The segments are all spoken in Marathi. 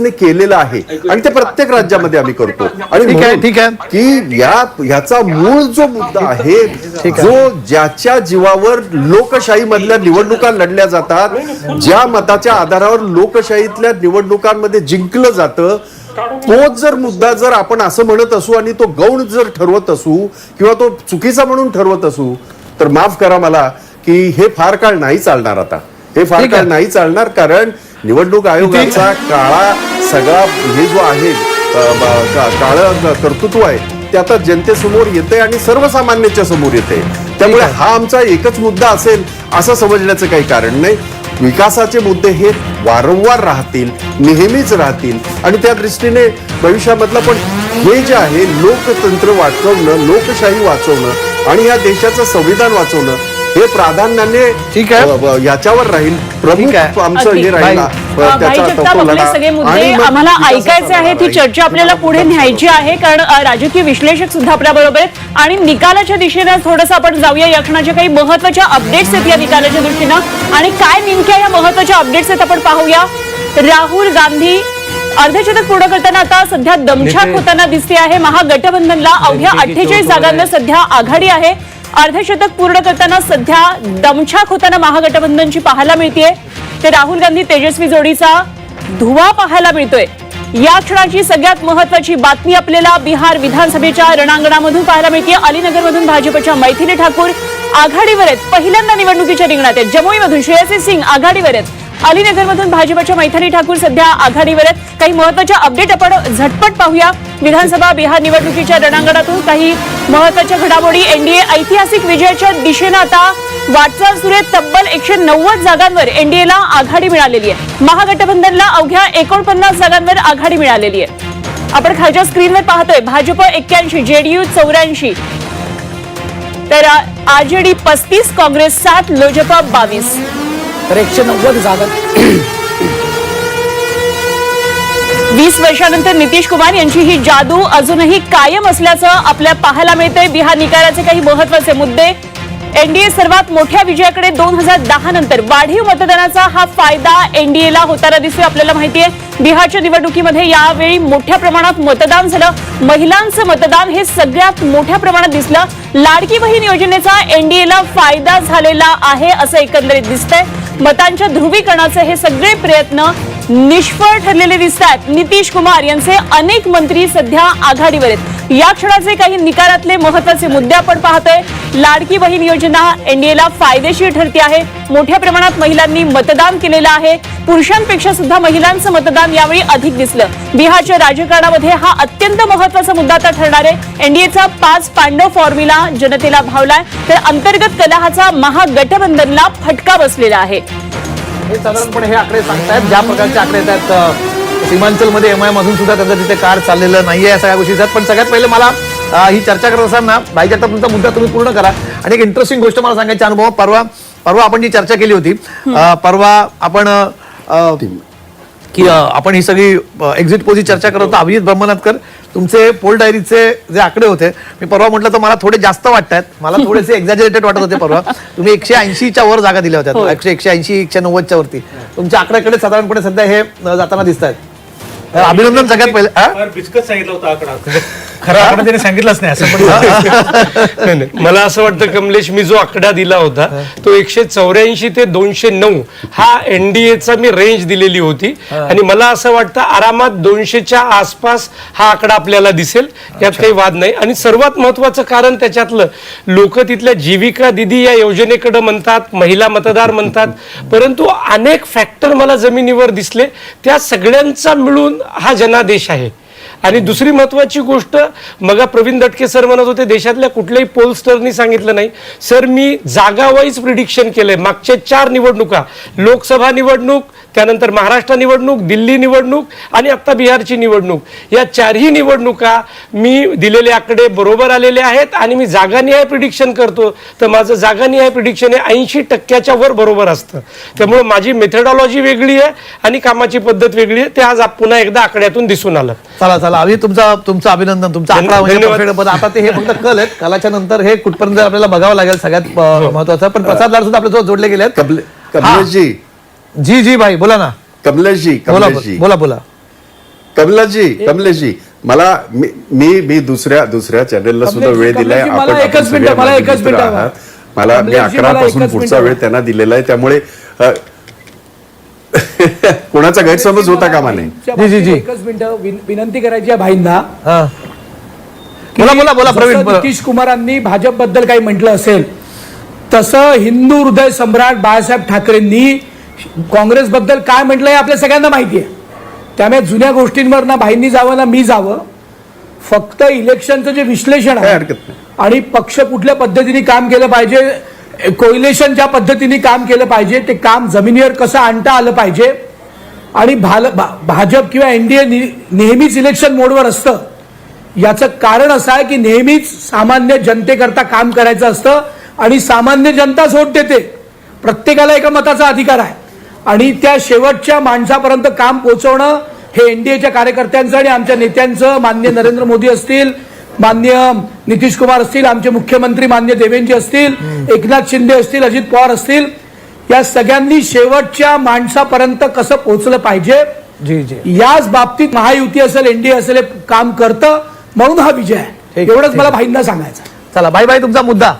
ने केलेलं आहे. आणि ते प्रत्येक राज्यामध्ये आम्ही करतो. आणि ठीक आहे, ठीक आहे. की या ह्याचा मूळ जो मुद्दा आहे जो ज्याच्या जीवावर लोकशाही मधल्या निवडणुका लढल्या जातात ज्या मताच्या आधारावर लोकशाहीतल्या निवडणुकांमध्ये जिंकलं जातं तोच जर मुद्दा जर आपण असं म्हणत असू आणि तो गौण जर ठरवत असू किंवा तो चुकीचा म्हणून ठरवत असू तर माफ करा मला की हे फार काळ नाही चालणार आता. हे फार काळ. नाही चालणार कारण निवडणूक आयोगाचा काळा सगळा हे जो आहे काळ कर्तृत्व आहे ते आता जनतेसमोर येते आणि सर्वसामान्यांच्या समोर येते त्यामुळे हा आमचा एकच मुद्दा असेल असं समजण्याचं काही कारण नाही. विकासाचे मुद्दे हे वारंवार राहतील नेहमीच राहतील. आणि त्या दृष्टीने भविष्यामधला पण हे जे आहे लोकतंत्र वाचवणं लोकशाही वाचवणं आणि या देशाचं संविधान वाचवणं हे प्राधान्याने ठीक आहे. याच्यावर राहील. प्रमुख ठीक आहे. आमचं. हे राहील. भाई जगताप आपले. सगळे मुद्दे आम्हाला ऐकायचे आहे. ती चर्चा आपल्याला पुढे न्यायची आहे कारण राजकीय विश्लेषक सुद्धा आपल्या बरोबर आहेत. आणि निकालाच्या दिशेनं थोडस आपण जाऊया. या क्षणाच्या काही महत्त्वाच्या अपडेट्स आहेत या निकालाच्या दृष्टीनं. आणि काय नेमक्या या महत्त्वाच्या अपडेट्स आहेत आपण पाहूया. राहुल गांधी अर्धशतक पूर्ण करताना आता सध्या दमछाक होताना दिसते आहे. महागठबंधनला अवघ्या अठ्ठेचाळीस आहे? सध्या आघाडी आहे. अर्धशतक पूर्ण करताना सध्या दमछाक होताना महागठबंधनची पाहायला मिळतीये. ते राहुल गांधी तेजस्वी जोडीचा धुवा पाहायला मिळतोय. या क्षणाची सगळ्यात महत्वाची बातमी आपल्याला बिहार विधानसभेच्या रणांगणामधून पाहायला मिळते अलीनगरमधून भाजपच्या मैथिली ठाकूर आघाडीवर आहेत. पहिल्यांदा निवडणुकीच्या रिंगणात आहेत. जमुईमधून श्रेयसी सिंग आघाडीवर आहेत. अलीनगरमधून भाजपच्या मैथिली ठाकूर सध्या आघाडीवर आहेत. काही महत्त्वाच्या अपडेट आपण झटपट पाहूया. विधानसभा बिहार निवडणुकीच्या रणांगणातून काही महत्त्वाच्या घडामोडी एनडीए ऐतिहासिक विजयाच्या दिशेनं आता वाटचाल सुरू आहे तब्बल एकशे नव्वद जागांवर एनडीएला आघाडी मिळालेली आहे. महागठबंधनला अवघ्या एकोणपन्नास जागांवर आघाडी मिळालेली आहे. आपण खालच्या स्क्रीनवर पाहतोय भाजप एक्क्याऐंशी जेडीयू चौऱ्याऐंशी तर आरजेडी पस्तीस काँग्रेस सात लोजपा बावीस. तर एकशे नव्वद जागा वीस वर्षानंतर नितीश कुमार यांची ही जादू अजूनही कायम असल्याचं आपल्या पाहायला मिळतंय. बिहार निकालाचे काही महत्त्वाचे मुद्दे. एनडीए सर्वात मोठ्या विजयाकडे दोन हजार दहा नंतर वाढीव मतदानाचा हा फायदा एनडीएला होताना दिसतोय आपल्याला माहिती आहे. बिहारच्या निवडणुकीमध्ये यावेळी मोठ्या प्रमाणात मतदान झालं. महिलांचं मतदान हे सगळ्यात मोठ्या प्रमाणात दिसलं. लाडकी बहीण योजनेचा एनडीएला फायदा झालेला आहे असं एकंदरीत दिसतंय. मतांच्या ध्रुवीकरणाचे हे सगळे प्रयत्न निष्फळ ठरलेले दिसत आहेत नितीश कुमार यांचे अनेक मंत्री सध्या आघाडीवर आहेत. या क्षणाचे काही निकालातले महत्त्वाचे मुद्दे आपण पाहतोय. लाडकी बहीण योजना एनडीएला फायदेशीर ठरते आहे. मोठ्या प्रमाणात महिलांनी मतदान केलेलं आहे. पुरुषांपेक्षा सुद्धा महिलांचं मतदान यावेळी अधिक दिसलं. बिहारच्या राजकारणामध्ये हा अत्यंत महत्त्वाचा मुद्दा आता ठरणार आहे. एनडीएचा पाच पांडव फॉर्म्युला जनतेला भावलाय. तर अंतर्गत कलहाचा महागठबंधनला फटका बसलेला आहे. हे साधारणपणे हे आकडे सांगतायत. ज्या प्रकारचे आकडे आहेत सीमांचलमध्ये एम आय मधून सुद्धा त्यांचं तिथे कार चाललेलं नाहीये या सगळ्या गोष्टी आहेत पण सगळ्यात पहिले मला ही चर्चा करत असताना भाई जगताप तुमचा मुद्दा तुम्ही पूर्ण करा. आणि एक इंटरेस्टिंग गोष्ट मला सांगायची अनुभव. परवा परवा आपण जी चर्चा केली होती परवा आपण की आपण ही सगळी एक्झिट पोलची चर्चा करत होतो. अभिजित ब्रह्मनाथकर तुमचे पोल डायरीचे जे आकडे होते मी परवा म्हटलं तर मला थोडे जास्त वाटतात मला थोडेसे एक्झॅजरेटेड वाटत होते परवा. तुम्ही एकशे ऐंशीच्या वर जागा दिल्या होत्या. एकशे एकशे ऐंशी एकशे नव्वदच्या वरती. तुमच्या आकड्याकडे साधारणपणे सध्या हे जाताना दिसत आहेत अभिनंदन सगळ्यात पहिले हा? सांगितलं होता आकडा. खरा आकडा त्याने सांगितलंच नाही असं पण नाही, नाही. मला असं वाटतं कमलेश मी जो आकडा दिला होता तो एकशे चौऱ्याऐंशी ते दोनशे नऊ हा एनडीएचा मी रेंज दिलेली होती. आणि मला असं वाटतं आरामात दोनशेच्या आसपास हा आकडा आपल्याला दिसेल. यात काही वाद नाही. आणि सर्वात महत्वाचं कारण त्याच्यातलं लोक तिथल्या जीविका दिदी या योजनेकडे म्हणतात महिला मतदार म्हणतात परंतु अनेक फॅक्टर मला जमिनीवर दिसले. त्या सगळ्यांचा मिळून हा जनादेश आहे. आणि दुसरी महत्वाची गोष्ट मग प्रवीण दटके सर म्हणत होते देशातल्या कुठल्याही पोलस्टरनी सांगितलं नाही. सर मी जागावाईज प्रिडिक्शन केलंय. मागच्या चार निवडणुका लोकसभा निवडणूक त्यानंतर महाराष्ट्र निवडणूक दिल्ली निवडणूक आणि आता बिहारची निवडणूक. या चारही निवडणुका मी दिलेले आकडे बरोबर आलेले आहेत आणि मी जागानिहाय प्रिडिक्शन करतो. तर माझं जागानिहाय प्रिडिक्शन हे ऐंशी टक्क्याच्या वर बरोबर असतं. त्यामुळे माझी मेथडॉलॉजी वेगळी आहे आणि कामाची पद्धत वेगळी आहे. ते आज पुन्हा एकदा आकड्यातून दिसून आलं. चला चला. अभि तुमचा तुमचं अभिनंदन तुमचा आकडा म्हणजे आता ते हे फक्त कल आहेत. कलाच्या नंतर हे कुठपर्यंत आपल्याला बघावं लागेल सगळ्यात अ, महत्वाचं. पण प्रसाद लाड सुद्धा आपल्या जोडले गेले आहेत कमले कमलेशजी जी जी भाई बोला ना कमलेशजी बोला कमलेशजी बोला बोला कमलाजी कमलेशजी मला मी मी मी दुसऱ्या दुसऱ्या चॅनेलला सुद्धा वेळ दिलाय आपण- एकच मिनिटं, मला एकच मिनिटं आहात. हवा. मला मी अकरा पासून पुढचा वेळ त्यांना दिलेला आहे त्यामुळे कोणाचा गैरसमज होता कामा नये जी, जी, जी. एकच मिनिटं विन- विनंती करायची आहे भाईंना हा. बोला बोला बोला प्रवीण. नितीश कुमारांनी भाजपबद्दल काही म्हटलं असेल तसं हिंदू हृदय सम्राट बाळासाहेब ठाकरेंनी काँग्रेस बद्दल काय म्हटलं हे आपल्या सगळ्यांना माहिती आहे. त्यामुळे जुन्या गोष्टींवर ना भाईंनी जावं ना मी जावं. फक्त इलेक्शनचं जे विश्लेषण आहे आणि पक्ष कुठल्या पद्धतीने काम केलं पाहिजे कोइलेशन ज्या पद्धतीने काम केलं पाहिजे ते काम जमिनीवर कसं आणता आलं पाहिजे आणि भाल- भा- भाजप किंवा एनडीए नेहमीच इलेक्शन मोडवर असतं. याचं कारण असं आहे की नेहमीच सामान्य जनतेकरता काम करायचं असतं आणि सामान्य जनताच वोट देते. प्रत्येकाला एका मताचा अधिकार आहे. आणि त्या शेवटच्या माणसापर्यंत काम पोहोचवणं हे एनडीएच्या कार्यकर्त्यांचं आणि आमच्या नेत्यांचं मान्य नरेंद्र मोदी असतील मान्य नितीश कुमार असतील आमचे मुख्यमंत्री मान्य देवेंजी असतील एकनाथ शिंदे असतील अजित पवार असतील या सगळ्यांनी शेवटच्या माणसापर्यंत कसं पोहोचलं पाहिजे? जी जी. याच बाबतीत महायुती असेल एनडीए असेल काम करतं म्हणून हा विजय आहे. एवढंच. मला भाईंना सांगायचं. चला बाय बाय तुमचा मुद्दा.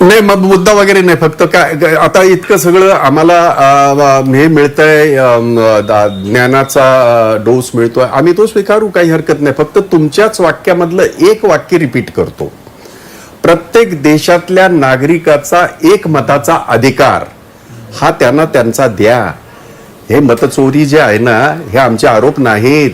नाही मग मुद्दा वगैरे नाही फक्त काय आता इतकं सगळं आम्हाला हे मिळतंय ज्ञानाचा डोस मिळतोय. आम्ही तो स्वीकारू काही हरकत नाही. फक्त तुमच्याच वाक्यामधलं एक वाक्य रिपीट करतो. प्रत्येक देशातल्या नागरिकाचा एक मताचा अधिकार हा त्यांना त्यांचा द्या. हे मतचोरी जे आहे ना हे आमचे आरोप नाहीत.